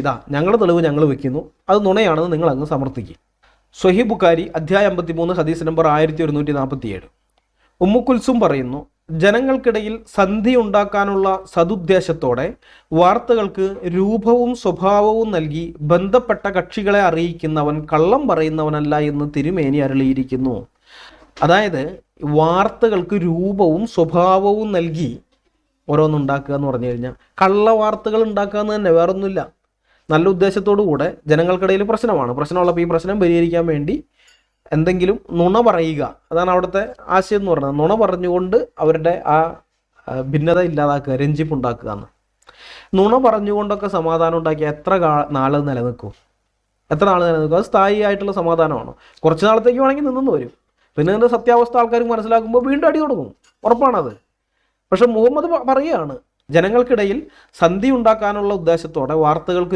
ഇതാ ഞങ്ങളുടെ തെളിവ് ഞങ്ങൾ വെക്കുന്നു. അത് നുണയാണെന്ന് നിങ്ങൾ അങ്ങ് സമർത്ഥിക്കും. സ്വഹി ബുക്കാരി അധ്യായം അമ്പത്തിമൂന്ന് ഹദീസ് നമ്പർ ആയിരത്തി ഒരുന്നൂറ്റി നാൽപ്പത്തിയേഴ് ഉമ്മുക്കുൽസും പറയുന്നു ജനങ്ങൾക്കിടയിൽ സന്ധി ഉണ്ടാക്കാനുള്ള സതുദ്ദേശത്തോടെ വാർത്തകൾക്ക് രൂപവും സ്വഭാവവും നൽകി ബന്ധപ്പെട്ട കക്ഷികളെ അറിയിക്കുന്നവൻ കള്ളം പറയുന്നവനല്ല എന്ന് തിരുമേനി അരളിയിരിക്കുന്നു. അതായത് വാർത്തകൾക്ക് രൂപവും സ്വഭാവവും നൽകി ഓരോന്നുണ്ടാക്കുക എന്ന് പറഞ്ഞു കഴിഞ്ഞാൽ കള്ള വാർത്തകൾ ഉണ്ടാക്കുക എന്ന് തന്നെ വേറൊന്നുമില്ല. നല്ല ഉദ്ദേശത്തോടു കൂടെ ജനങ്ങൾക്കിടയിൽ പ്രശ്നമാണ്. പ്രശ്നമുള്ളപ്പോൾ ഈ പ്രശ്നം പരിഹരിക്കാൻ വേണ്ടി എന്തെങ്കിലും നുണ പറയുക. അതാണ് അവിടുത്തെ ആശയം എന്ന് പറയുന്നത്. നുണ പറഞ്ഞുകൊണ്ട് അവരുടെ ആ ഭിന്നത ഇല്ലാതാക്കുക രഞ്ജിപ്പ് ഉണ്ടാക്കുക എന്ന്. നുണ പറഞ്ഞുകൊണ്ടൊക്കെ സമാധാനം ഉണ്ടാക്കിയ എത്ര കാ നാൾ നിലനിൽക്കും? എത്ര നാൾ നിലനിൽക്കും? അത് സ്ഥായിയായിട്ടുള്ള സമാധാനമാണ്? കുറച്ച് നാളത്തേക്ക് വേണമെങ്കിൽ നിന്നു വരും. പിന്നെ അതിന്റെ സത്യാവസ്ഥ ആൾക്കാർ മനസ്സിലാക്കുമ്പോൾ വീണ്ടും അടി തുടങ്ങും. ഉറപ്പാണത്. പക്ഷെ മുഹമ്മദ് പറയുകയാണ് ജനങ്ങൾക്കിടയിൽ സന്ധി ഉണ്ടാക്കാനുള്ള ഉദ്ദേശത്തോടെ വാർത്തകൾക്ക്